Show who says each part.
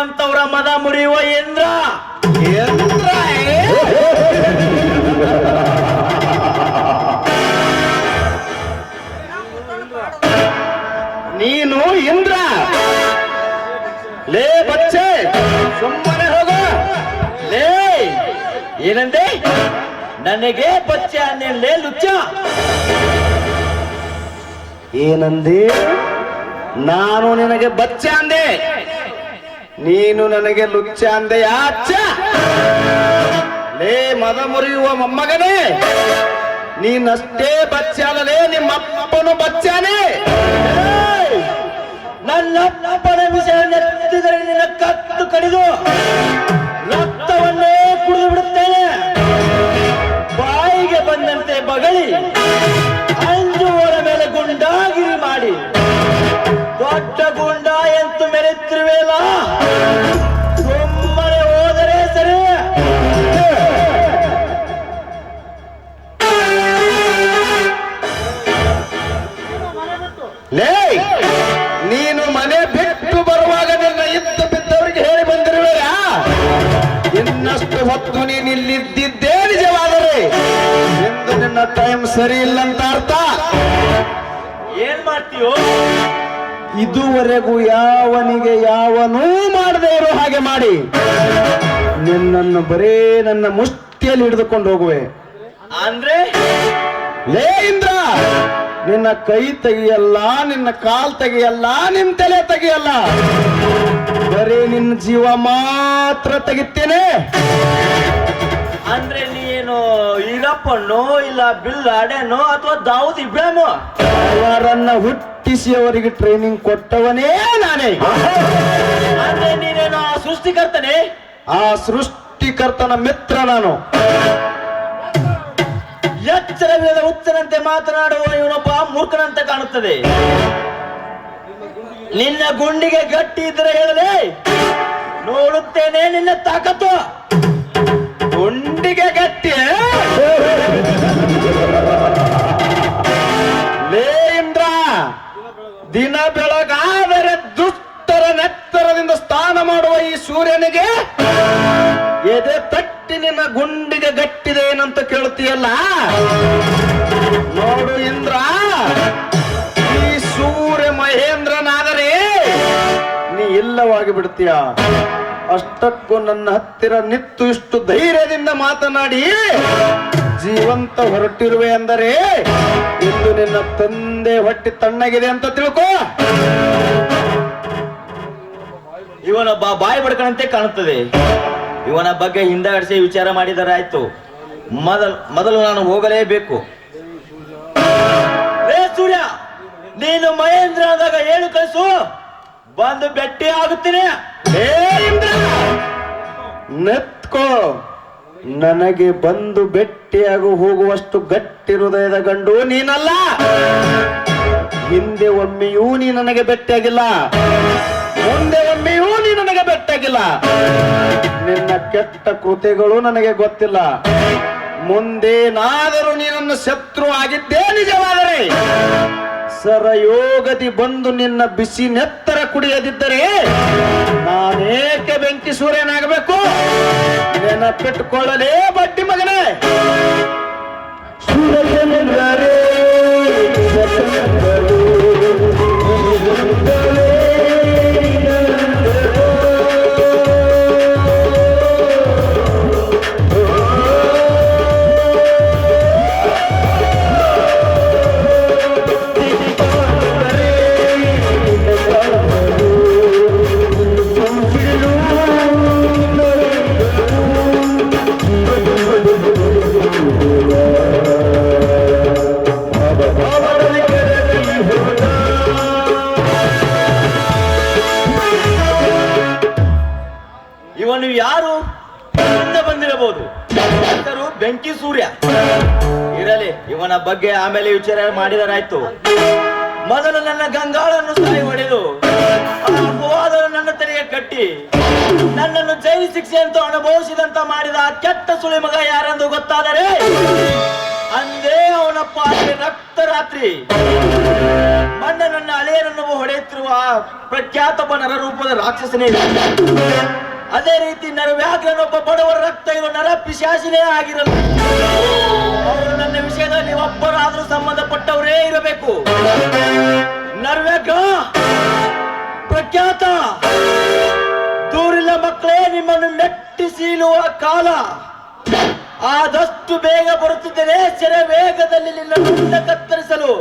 Speaker 1: ನಿಮ್ಮಂತವರ ಮದ ಮುರಿಯುವ ಇಂದ್ರ.
Speaker 2: ನೀನು ಇಂದ್ರ. ಲೇ ಬಚ್ಚೆ. ಸುಮ್ಮನೆ ಹೋಗು.
Speaker 1: ಲೇ. ಏನಂದೆ? ನನಗೆ ಬಚ್ಚ ಲೇ ಲುಚ್ಚ.
Speaker 2: ಏನಂದೆ? ನಾನು ನಿನಗೆ ಬಚ್ಚ ಅಂದೆ. ನೀನು ನನಗೆ ಲುಚ್ಚ ಅಂದೆ ಅಚ್ಚ ಲೇ, ಮದ ಮುರಿಯುವ ಮೊಮ್ಮಗನೇ, ನೀನಷ್ಟೇ ಬಚ್ಚಾಲಲೇ ನಿಮ್ಮಪ್ಪನು ಬಚ್ಚಾನೆ.
Speaker 1: ನನ್ನ ಪಡೆ ವಿಷಯ ನೆತ್ತಿದರೆ ನಿನ್ನ ಕತ್ತು ಕಡಿದು.
Speaker 2: ಲೇ ನೀನು ಮನೆ ಬಿಟ್ಟು ಬರುವಾಗ ನಿನ್ನ ಇತ್ತು ಬಿದ್ದವರಿಗೆ ಹೇಳಿ ಬಂದಿರುವೆಯ? ಇನ್ನಷ್ಟು ಹೊತ್ತು ನೀನು ಇಲ್ಲಿದ್ದಿದ್ದೇ ನಿಜವಾದರೆ ಎಂದು ನಿನ್ನ ಟೈಮ್ ಸರಿ ಇಲ್ಲ ಅಂತ ಅರ್ಥ.
Speaker 1: ಏನ್ ಮಾಡ್ತೀಯೋ?
Speaker 2: ಇದುವರೆಗೂ ಯಾವನಿಗೆ ಯಾವನೂ ಮಾಡದೇ ಇರೋ ಹಾಗೆ ಮಾಡಿ. ನಿನ್ನನ್ನು ಬರೇ ನನ್ನ ಮುಷ್ಟಿಯಲ್ಲಿ ಹಿಡಿದುಕೊಂಡು ಹೋಗುವೆ.
Speaker 1: ಅಂದ್ರೆ?
Speaker 2: ಲೇ ಇಂದ್ರ! ನಿನ್ನ ಕೈ ತೆಗೆಯಲ್ಲ ನಿನ್ನ ಕಾಲ್ ತೆಗೆಯಲ್ಲ ನಿನ್ ತಲೆ ತೆಗೆಯಲ್ಲ. ಬರೀ ನಿನ್ನ ಜೀವ ಮಾತ್ರ ತೆಗಿತೇನೆ.
Speaker 1: ಅಂದ್ರೆ ನೀನು ಈರಪ್ಪಣ್ಣು ಇಲ್ಲ ಬಿಲ್ ಅಡೆನೋ ಅಥವಾ ದಾವೂದ್ ಇಬ್ರಾಹಿಮು?
Speaker 2: ಅವರನ್ನ ಹುಟ್ಟಿಸಿ ಅವರಿಗೆ ಟ್ರೈನಿಂಗ್ ಕೊಟ್ಟವನೇ ನಾನೇ.
Speaker 1: ಅಂದ್ರೆ ನೀನೇನು ಆ ಸೃಷ್ಟಿಕರ್ತನೇ?
Speaker 2: ಆ ಸೃಷ್ಟಿಕರ್ತನ ಮಿತ್ರ ನಾನು.
Speaker 1: ಎಚ್ಚರವಿಲ್ಲದ ಹುಚ್ಚನಂತೆ ಮಾತನಾಡುವ ಇವನೊಬ್ಬ ಮೂರ್ಖನಂತೆ ಕಾಣುತ್ತದೆ. ನಿನ್ನ ಗುಂಡಿಗೆ ಗಟ್ಟಿ ಇದ್ರೆ ಹೇಳದೆ ನೋಡುತ್ತೇನೆ ನಿನ್ನ ತಾಕತ್ತು.
Speaker 2: ಗುಂಡಿಗೆ ಗಟ್ಟಿ ಲೇ ಇಂದ್ರ, ದಿನ ಬೆಳಗಾದರೆ ದುಷ್ಟರ ನೆತ್ತರದಿಂದ ಸ್ನಾನ ಮಾಡುವ ಈ ಸೂರ್ಯನಿಗೆ, ಎದೆ ನಿನ್ನ ಗುಂಡಿಗೆ ಗಟ್ಟಿದೆ ಏನಂತ ಕೇಳ್ತೀಯಲ್ಲ? ನೋಡು ಇಂದ್ರ, ಈ ಸೂರ್ಯ ಮಹೇಂದ್ರನಾದರೆ ನೀ ಇಲ್ಲವಾಗಿ ಬಿಡ್ತೀಯ. ಅಷ್ಟಕ್ಕೂ ನನ್ನ ಹತ್ತಿರ ನಿತ್ತು ಇಷ್ಟು ಧೈರ್ಯದಿಂದ ಮಾತನಾಡಿ, ಜೀವಂತ ಹೊರಟಿರುವೆ ಅಂದರೆ ಇಂದು ನಿನ್ನ ತಂದೆ ಹೊಟ್ಟೆ ತಣ್ಣಗಿದೆ ಅಂತ ತಿಳ್ಕೋ.
Speaker 1: ಇವನೊಬ್ಬ ಬಾಯಿ ಬಡ್ಕಣಂತೆ ಕಾಣುತ್ತದೆ. ಇವನ ಬಗ್ಗೆ ಹಿಂದಗಡಿಸಿ ವಿಚಾರ ಮಾಡಿದರಾಯ್ತು. ಮೊದಲು ಮೊದಲು ನಾನು ಹೋಗಲೇಬೇಕು. ಸೂರ್ಯ, ನೀನು ಮಹೇಂದ್ರ ಅಂದಾಗ ಹೇಳು ಕಳಿಸು ಬಂದು ಬೆಟ್ಟಿ ಆಗುತ್ತೀನಿ.
Speaker 2: ನೆತ್ಕೋ. ನನಗೆ ಬಂದು ಭೆಟ್ಟಿಯಾಗು ಹೋಗುವಷ್ಟು ಗಟ್ಟಿ ಹೃದಯದ ಗಂಡು ನೀನಲ್ಲ. ಹಿಂದೆ ಒಮ್ಮೆಯೂ ನೀ ನನಗೆ ನೀ ಭೇಟಿಯಾಗಿಲ್ಲ ನಿನ್ನ ಕೆಟ್ಟ ಕೃತಿಗಳು ನನಗೆ ಗೊತ್ತಿಲ್ಲ. ಮುಂದೇನಾದರೂ ನೀನನ್ನು ಶತ್ರು ಆಗಿದ್ದೇ ನಿಜವಾದರೆ ಸರಯೋಗದಿ ಬಂದು ನಿನ್ನ ಬಿಸಿ ನೆತ್ತರ ಕುಡಿಯದಿದ್ದರೆ ನಾನೇಕೆ ಬೆಂಕಿ ಸೂರ್ಯನಾಗಬೇಕು? ನೆನಪಿಟ್ಟುಕೊಳ್ಳಲೇ ಬಡ್ಡಿ ಮಗನೇ. ಸೂರ್ಯಚಂದ್ರರೇ,
Speaker 1: ಬಗ್ಗೆ ಆಮೇಲೆ ವಿಚಾರ ಮಾಡಿದರಾಯ್ತು ಮೊದಲು ನನ್ನ ಗಂಗಾಳನ್ನು ಸಾಯಿ ಹೊಡೆದು ಆ ನನ್ನ ತಲೆಗೆ ಕಟ್ಟಿ, ನನ್ನನ್ನು ಜೈಲು ಶಿಕ್ಷೆ ಅಂತ ಅನುಭವಿಸಿದಂತ ಮಾಡಿದ ಕೆಟ್ಟ ಸುಳಿ ಮಗ ಯಾರೆಂದು ಗೊತ್ತಾದರೆ, ಅಂದೇ ಅವನ ಪಾಲಿಗೆ ರಕ್ತ ರಾತ್ರಿ ಮಣ್ಣ ನನ್ನ ಹೊಡೆತಿರುವ ಪ್ರಖ್ಯಾತ ಬನರ ರೂಪದ ರಾಕ್ಷಸನೇ. ಅದೇ ರೀತಿ ನರವ್ಯಾಘ್ರನೊಬ್ಬ ಬಡವರ ರಕ್ತ ಇರುವ ನರ ಪಿಶಾಸಿನೇ ಆಗಿರಲು ಅವರು ನನ್ನ ವಿಷಯದಲ್ಲಿ ಒಬ್ಬರಾದ್ರೂ ಸಂಬಂಧಪಟ್ಟವರೇ ಇರಬೇಕು. ನರವ್ಯಾಘ್ರ, ಪ್ರಖ್ಯಾತ, ದೂರಿನ ಮಕ್ಕಳೇ ನಿಮ್ಮನ್ನು ಮೆಟ್ಟಿ ಸೀಳುವ ಕಾಲ. ಆದಷ್ಟು ಬೇಗ ಬರುತ್ತಿದ್ದೇನೆ ಸೆರೆ ವೇಗದಲ್ಲಿ ನಿನ್ನ ಕತ್ತರಿಸಲು!